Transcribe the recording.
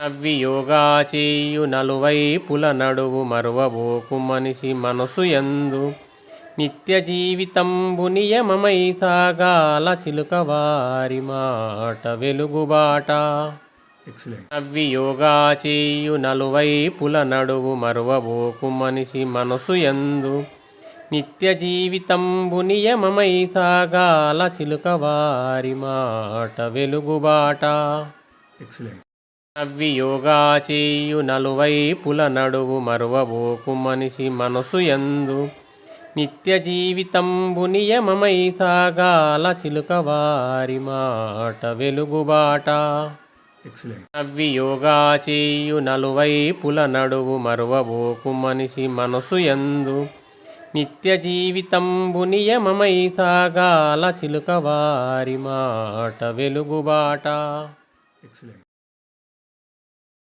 నవ్వియోగా చేయు నలువైపుల నడువు మరువబోకు మనిషి మనసు యందు. నిత్య జీవితంబు నియమమై సాగాల చిలుక వారి మాట వెలుగుబాట ఎక్సలెంట్ నవ్వియోగా చేయు నలువైపుల నడువు మరువబోకు మనిషి మనసు యందు. నిత్య జీవితంబు నియమమై సాగాల చిలుక వారి మాట వెలుగుబాట ఎక్సలెంట్ నవ్వియోగా చేయు నలువైపుల నడువు మరువబోకు మనిషి మనసు యందు. నిత్య జీవితంబు నియమమై సాగాల చిలుక వారి మాట వెలుగుబాట ఎక్సలెంట్ నవ్వియోగా చేయు నలువైపుల నడువు మరువబోకు మనిషి మనసు యందు. నిత్య జీవితంబు నియమమై సాగాల చిలుక వారి మాట వెలుగుబాట ఎక్సలెంట్